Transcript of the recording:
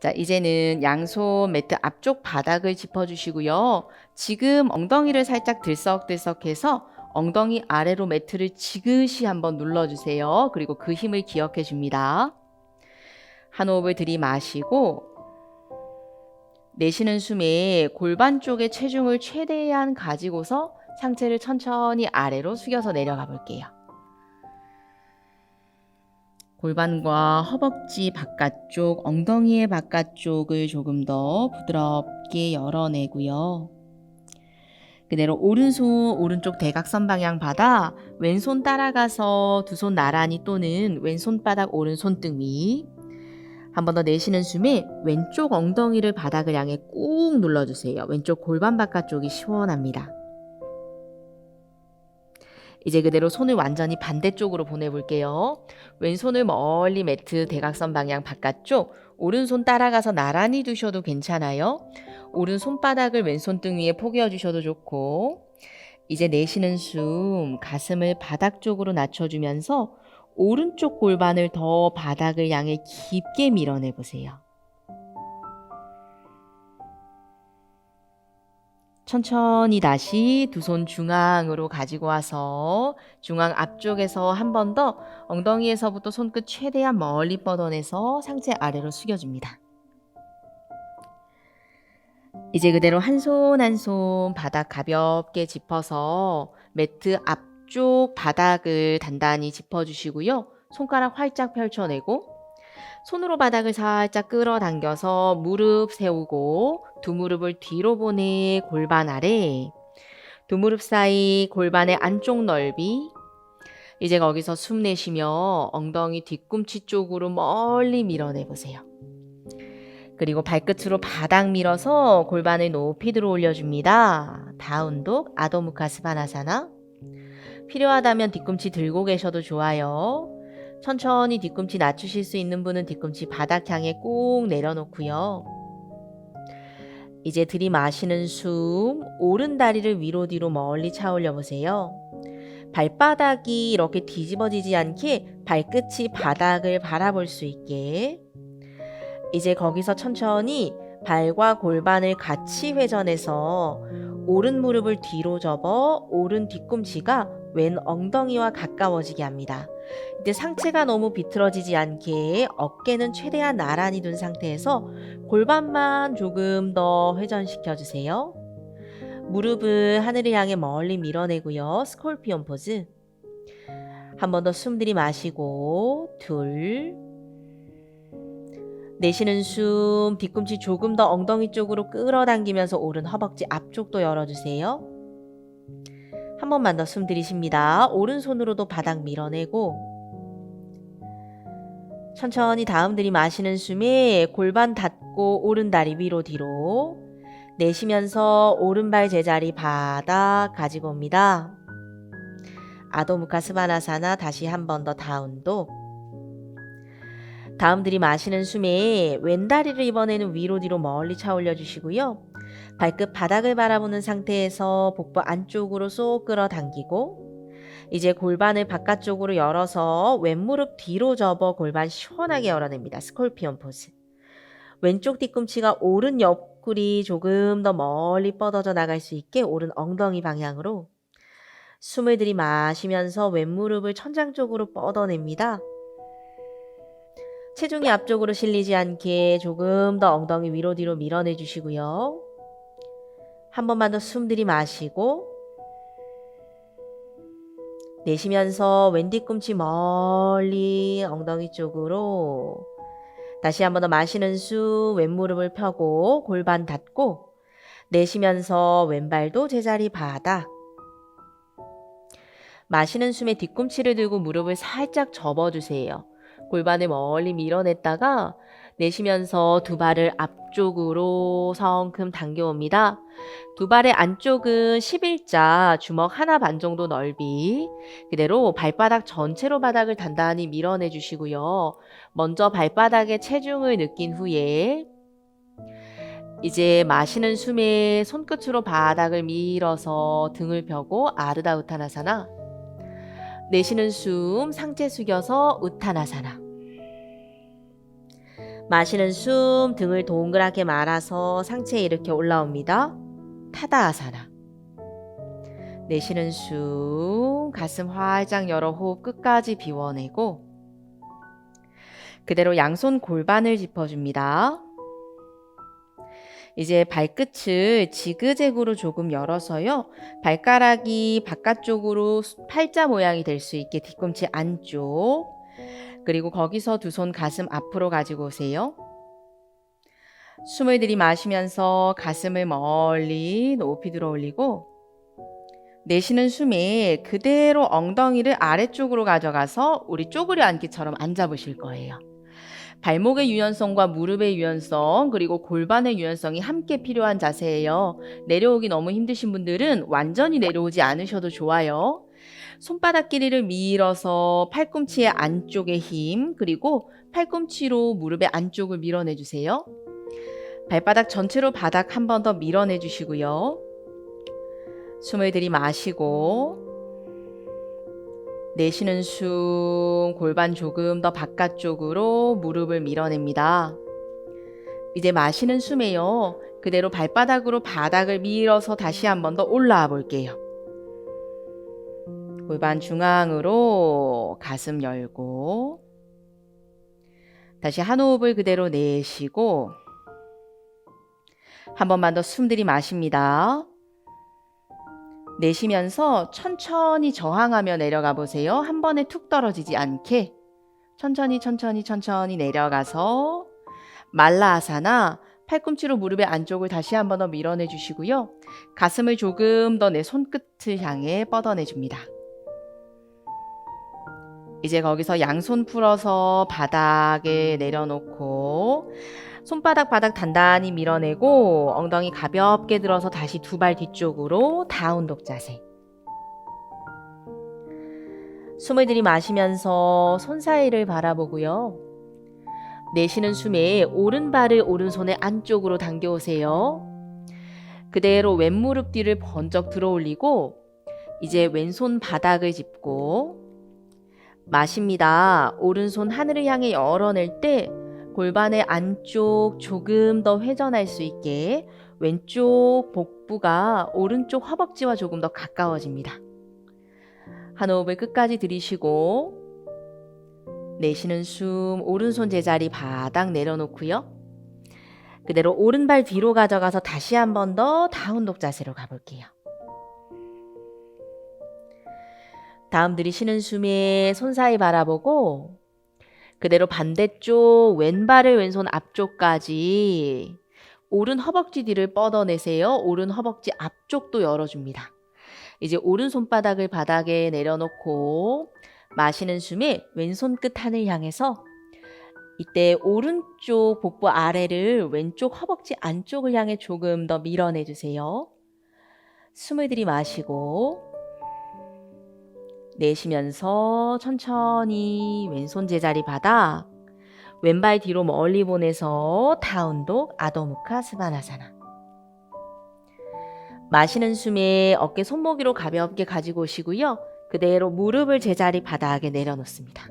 자, 이제는 양손 매트 앞쪽 바닥을 짚어주시고요. 지금 엉덩이를 살짝 들썩들썩해서 엉덩이 아래로 매트를 지그시 한번 눌러주세요. 그리고 그 힘을 기억해 줍니다. 한 호흡을 들이마시고 내쉬는 숨에 골반 쪽에 체중을 최대한 가지고서 상체를 천천히 아래로 숙여서 내려가 볼게요. 골반과 허벅지 바깥쪽, 엉덩이의 바깥쪽을 조금 더 부드럽게 열어내고요. 그대로 오른손 오른쪽 대각선 방향 받아 왼손 따라가서 두 손 나란히 또는 왼손바닥 오른손등 위. 한 번 더 내쉬는 숨에 왼쪽 엉덩이를 바닥을 향해 꾹 눌러주세요. 왼쪽 골반 바깥쪽이 시원합니다. 이제 그대로 손을 완전히 반대쪽으로 보내볼게요. 왼손을 멀리 매트 대각선 방향 바깥쪽, 오른손 따라가서 나란히 두셔도 괜찮아요. 오른 손바닥을 왼손 등 위에 포개어 주셔도 좋고, 이제 내쉬는 숨, 가슴을 바닥 쪽으로 낮춰주면서 오른쪽 골반을 더 바닥을 향해 깊게 밀어내 보세요. 천천히 다시 두 손 중앙으로 가지고 와서 중앙 앞쪽에서 한 번 더 엉덩이에서부터 손끝 최대한 멀리 뻗어내서 상체 아래로 숙여줍니다. 이제 그대로 한 손 한손 바닥 가볍게 짚어서 매트 앞쪽 바닥을 단단히 짚어주시고요. 손가락 활짝 펼쳐내고 손으로 바닥을 살짝 끌어당겨서 무릎 세우고 두 무릎을 뒤로 보내 골반 아래 두 무릎 사이 골반의 안쪽 넓이 이제 거기서 숨 내쉬며 엉덩이 뒤꿈치 쪽으로 멀리 밀어내 보세요. 그리고 발끝으로 바닥 밀어서 골반을 높이 들어 올려줍니다. 다운독 아도무카 스바나사나 필요하다면 뒤꿈치 들고 계셔도 좋아요. 천천히 뒤꿈치 낮추실 수 있는 분은 뒤꿈치 바닥 향해 꾹 내려놓고요. 이제 들이마시는 숨, 오른 다리를 위로 뒤로 멀리 차 올려 보세요. 발바닥이 이렇게 뒤집어지지 않게 발끝이 바닥을 바라볼 수 있게. 이제 거기서 천천히 발과 골반을 같이 회전해서 오른 무릎을 뒤로 접어 오른 뒤꿈치가 왼 엉덩이와 가까워지게 합니다. 이때 상체가 너무 비틀어지지 않게 어깨는 최대한 나란히 둔 상태에서 골반만 조금 더 회전시켜 주세요. 무릎을 하늘을 향해 멀리 밀어내고요. 스콜피온 포즈. 한 번 더 숨 들이마시고 둘 내쉬는 숨 뒤꿈치 조금 더 엉덩이 쪽으로 끌어당기면서 오른 허벅지 앞쪽도 열어주세요. 한 번만 더 숨 들이쉽니다. 오른손으로도 바닥 밀어내고 천천히 다음 들이마시는 숨에 골반 닫고 오른 다리 위로 뒤로 내쉬면서 오른발 제자리 바닥 가지고 옵니다. 아도무카 스바나사나 다시 한 번 더 다운도 다음 들이마시는 숨에 왼다리를 이번에는 위로 뒤로 멀리 차 올려 주시고요. 발끝 바닥을 바라보는 상태에서 복부 안쪽으로 쏙 끌어당기고 이제 골반을 바깥쪽으로 열어서 왼무릎 뒤로 접어 골반 시원하게 열어냅니다. 스콜피온 포즈. 왼쪽 뒤꿈치가 오른 옆구리 조금 더 멀리 뻗어져 나갈 수 있게 오른 엉덩이 방향으로 숨을 들이마시면서 왼무릎을 천장 쪽으로 뻗어냅니다. 체중이 앞쪽으로 실리지 않게 조금 더 엉덩이 위로 뒤로 밀어내 주시고요. 한 번만 더 숨 들이마시고 내쉬면서 왼 뒤꿈치 멀리 엉덩이 쪽으로 다시 한 번 더 마시는 숨 왼무릎을 펴고 골반 닫고 내쉬면서 왼발도 제자리 바닥 마시는 숨에 뒤꿈치를 들고 무릎을 살짝 접어주세요. 골반을 멀리 밀어냈다가 내쉬면서 두 발을 앞쪽으로 성큼 당겨옵니다. 두 발의 안쪽은 11자 주먹 하나 반 정도 넓이 그대로 발바닥 전체로 바닥을 단단히 밀어내 주시고요. 먼저 발바닥에 체중을 느낀 후에 이제 마시는 숨에 손끝으로 바닥을 밀어서 등을 펴고 아르다 우타나사나 내쉬는 숨 상체 숙여서 우타나사나 마시는 숨 등을 동그랗게 말아서 상체에 이렇게 올라옵니다. 타다아사나. 내쉬는 숨 가슴 활짝 열어 호흡 끝까지 비워내고 그대로 양손 골반을 짚어줍니다. 이제 발끝을 지그재그로 조금 열어서요. 발가락이 바깥쪽으로 팔자 모양이 될 수 있게 뒤꿈치 안쪽 그리고 거기서 두 손 가슴 앞으로 가지고 오세요. 숨을 들이마시면서 가슴을 멀리 높이 들어 올리고 내쉬는 숨에 그대로 엉덩이를 아래쪽으로 가져가서 우리 쪼그려 앉기처럼 앉아 보실 거예요. 발목의 유연성과 무릎의 유연성 그리고 골반의 유연성이 함께 필요한 자세예요. 내려오기 너무 힘드신 분들은 완전히 내려오지 않으셔도 좋아요. 손바닥 길이를 밀어서 팔꿈치의 안쪽의 힘 그리고 팔꿈치로 무릎의 안쪽을 밀어내 주세요. 발바닥 전체로 바닥 한 번 더 밀어내 주시고요. 숨을 들이마시고 내쉬는 숨 골반 조금 더 바깥쪽으로 무릎을 밀어냅니다. 이제 마시는 숨에요. 그대로 발바닥으로 바닥을 밀어서 다시 한 번 더 올라와 볼게요. 골반 중앙으로 가슴 열고 다시 한 호흡을 그대로 내쉬고 한 번만 더 숨 들이마십니다. 내쉬면서 천천히 저항하며 내려가 보세요. 한 번에 툭 떨어지지 않게 천천히 천천히 천천히 내려가서 말라아사나 팔꿈치로 무릎의 안쪽을 다시 한 번 더 밀어내 주시고요. 가슴을 조금 더 내 손끝을 향해 뻗어내 줍니다. 이제 거기서 양손 풀어서 바닥에 내려놓고 손바닥 바닥 단단히 밀어내고 엉덩이 가볍게 들어서 다시 두 발 뒤쪽으로 다운 독 자세. 숨을 들이마시면서 손 사이를 바라보고요. 내쉬는 숨에 오른발을 오른손의 안쪽으로 당겨오세요. 그대로 왼무릎 뒤를 번쩍 들어 올리고 이제 왼손 바닥을 짚고 마십니다. 오른손 하늘을 향해 열어낼 때 골반의 안쪽 조금 더 회전할 수 있게 왼쪽 복부가 오른쪽 허벅지와 조금 더 가까워집니다. 한 호흡을 끝까지 들이쉬고 내쉬는 숨 오른손 제자리 바닥 내려놓고요. 그대로 오른발 뒤로 가져가서 다시 한 번 더 다운독 자세로 가볼게요. 다음 들이쉬는 숨에 손 사이 바라보고 그대로 반대쪽 왼발을 왼손 앞쪽까지 오른 허벅지 뒤를 뻗어내세요. 오른 허벅지 앞쪽도 열어줍니다. 이제 오른 손바닥을 바닥에 내려놓고 마시는 숨에 왼손 끝 하늘 향해서 이때 오른쪽 복부 아래를 왼쪽 허벅지 안쪽을 향해 조금 더 밀어내 주세요. 숨을 들이마시고 내쉬면서 천천히 왼손 제자리 바닥 왼발 뒤로 멀리 보내서 다운독 아도무카 스바나사나 마시는 숨에 어깨 손목위로 가볍게 가지고 오시고요. 그대로 무릎을 제자리 바닥에 내려놓습니다.